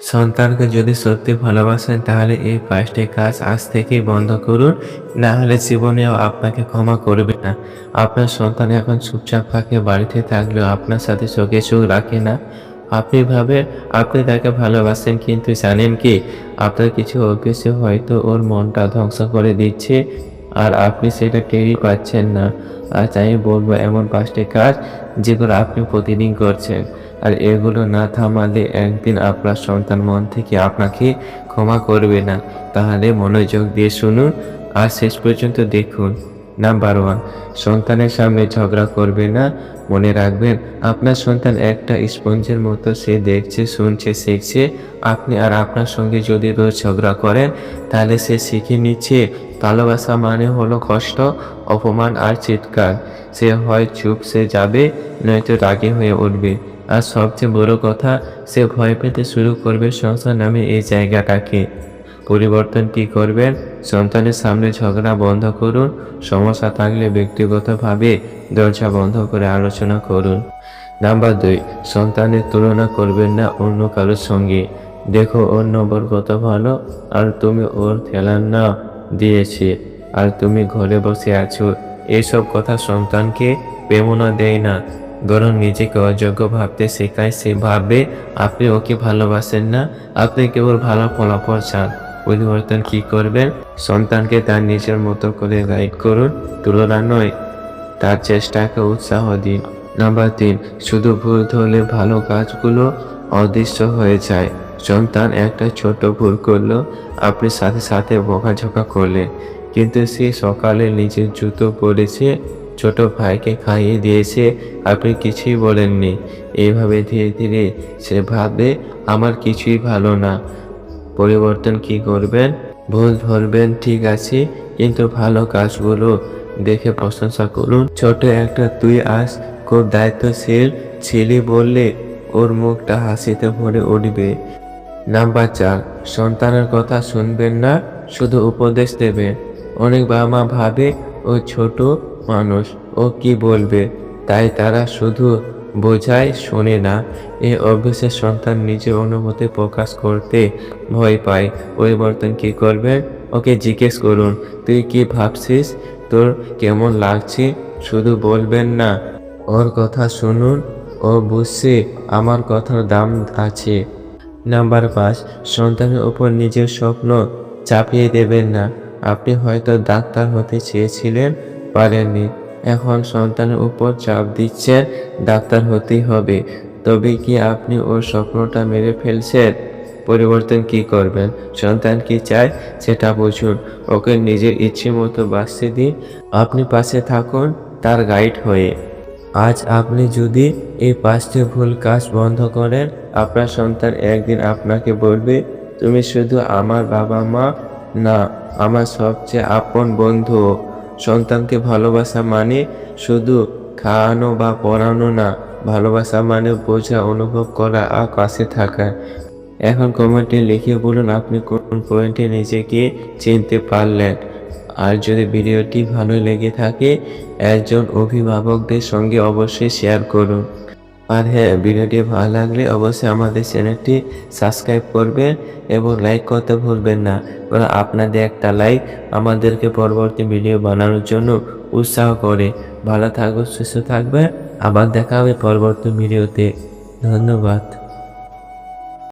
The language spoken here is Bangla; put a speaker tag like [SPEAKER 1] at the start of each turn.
[SPEAKER 1] সন্তানকে যদি সত্যি ভালোবাসেন, তাহলে এই পাঁচটি কাজ আজ থেকেই বন্ধ করুন। না হলে জীবনেও আপনাকে ক্ষমা করবে না। আপনার সন্তান এখন চুপচাপ থাকে, বাড়িতে থাকলেও আপনার সাথে চোখে চোখ রাখে না। আপনি ভাবে আপনি তাকে ভালোবাসেন, কিন্তু জানেন কি, আপনার কিছু অভ্যেসে হয়তো ওর মনটা ধ্বংস করে দিচ্ছে আর আপনি সেটা টেরই পাচ্ছেন না। আজ আমি বলব এমন পাঁচটি কাজ যেগুলো আপনি প্রতিদিন করছেন। আর এগুলো না থামালে একদিন আপনার সন্তান মন থেকে আপনাকে ক্ষমা করবে না। তাহলে মনোযোগ দিয়ে শুনুন আর শেষ পর্যন্ত দেখুন। নাম্বার ওয়ান, সন্তানের সামনে ঝগড়া করবে না। মনে রাখবেন, আপনার সন্তান একটা স্পঞ্জের মতো সে দেখছে, শুনছে, শিখছে। আপনি আর আপনার সঙ্গে যদি রোজ ঝগড়া করেন, তাহলে সে শিখে নিচ্ছে, ভালোবাসা মানে হলো কষ্ট, অপমান আর চিৎকার। সে হয় চুপ, সে যাবে, নয়তো রাগী হয়ে উঠবে। আর সবচেয়ে বড় কথা, সে ভয় পেতে শুরু করবে সংসার নামে এই জায়গাটাকে। পরিবর্তন কি করবেন? সন্তানের সামনে ঝগড়া বন্ধ করুন, সমস্যা থাকলে ব্যক্তিগতভাবে দরজা বন্ধ করে আলোচনা করুন। নাম্বার দুই, সন্তানের তুলনা করবেন না অন্য কারোর সঙ্গে। দেখো, ওর নম্বর কত ভালো, আর তুমি ওর খেলার না দিয়েছে, আর তুমি ঘরে বসে আছো। এইসব কথা সন্তানকে প্রেমনা দেয় না। বরং নিজেকে অযোগ্য ভাবতে শেখায়, সে ভাববে আপনি ওকে ভালোবাসেন না। আপনি কেবল ভালো ফলাফল চান। পরিবর্তন কি করবেন? সন্তানকে তার নিজের মতো করে গাইড করুন। তুলনা নয়, তার চেষ্টাকে উৎসাহ দিন। নাম্বার তিন, শুধু ভুল ধরলে ভালো কাজগুলো অদৃশ্য হয়ে যায়। সন্তান একটা ছোট ভুল করল, আপনি সাথে সাথে বকাঝকা করলেন। কিন্তু সে সকালে নিজের জুতো পরেছে ছোট ভাইকে খাইয়ে দিয়েছে। আপনি কিছুই বলেননি। এইভাবে ধীরে ধীরে সে ভাবে, আমার কিছুই ভালো না। পরিবর্তন কি করবেন? ভুল ধরবেন, ঠিক আছে। কিন্তু ভালো কাজগুলো দেখে প্রশংসা করুন। ছোট একটা তুই আস। খুব দায়িত্বশীল ছিলি বললে ওর মুখটা হাসিতে ভরে উঠবে। নাম্বার চার, সন্তানের কথা শুনবেন না। শুধু উপদেশ দেবেন অনেক বাবা মা ভাবে, ও ছোট মানুষ। ও কি বলবে? তাই তারা শুধু বোঝায়, শোনে না। এই অভ্যাসের সন্তান নিজের অনুভূতি প্রকাশ করতে ভয় পায়। পরিবর্তন কি করবেন ওকে জিজ্ঞেস করুন, তুই কি ভাবছিস? তোর কেমন লাগছে? শুধু বলবেন না। ওর কথা শুনুন। ও বুঝছে আমার কথার দাম আছে। নাম্বার পাঁচ, সন্তানের উপর নিজের স্বপ্ন চাপিয়ে দেবেন না। আপনি হয়তো ডাক্তার হতে চেয়েছিলেন পারেননি। এখন সন্তানের উপর চাপ দিচ্ছেন ডাক্তার হতেই হবে। তবে কি আপনি ওর স্বপ্নটা মেরে ফেলছেন? পরিবর্তন কি করবেন? সন্তান কি চায়? সেটা বুঝুন। ওকে নিজের ইচ্ছে মতো বাঁচতে দিন। আপনি পাশে থাকুন তার গাইড হয়ে। আজ আপনি যদি এই পাঁচটি ভুল কাজ বন্ধ করেন, আপনার সন্তান একদিন আপনাকে বলবে, তুমি শুধু আমার বাবা মা না, আমার সবচেয়ে আপন বন্ধু। সন্তানকে ভালোবাসা মানে শুধু খাওয়ানো বা পড়ানো না, ভালোবাসা মানে বোঝা, অনুভব করা আর পাশে থাকা। এখন কমেন্টে লিখে বলুন আপনি কোন পয়েন্টে নিজেকে চিনতে পারলেন। আর যদি ভিডিওটি ভালো লেগে থাকে, একজন অভিভাবকদের সঙ্গে অবশ্যই শেয়ার করুন। আর হ্যাঁ ভিডিওটি ভালো লাগলে অবশ্যই আমাদের চ্যানেলটি সাবস্ক্রাইব করবেন এবং লাইক করতে ভুলবেন না। কারণ আপনাদের একটা লাইক আমাদেরকে পরবর্তী ভিডিও বানানোর জন্য উৎসাহ করে। ভালো থাকবে সুস্থ থাকবে আবার দেখা হবে পরবর্তী ভিডিওতে। ধন্যবাদ।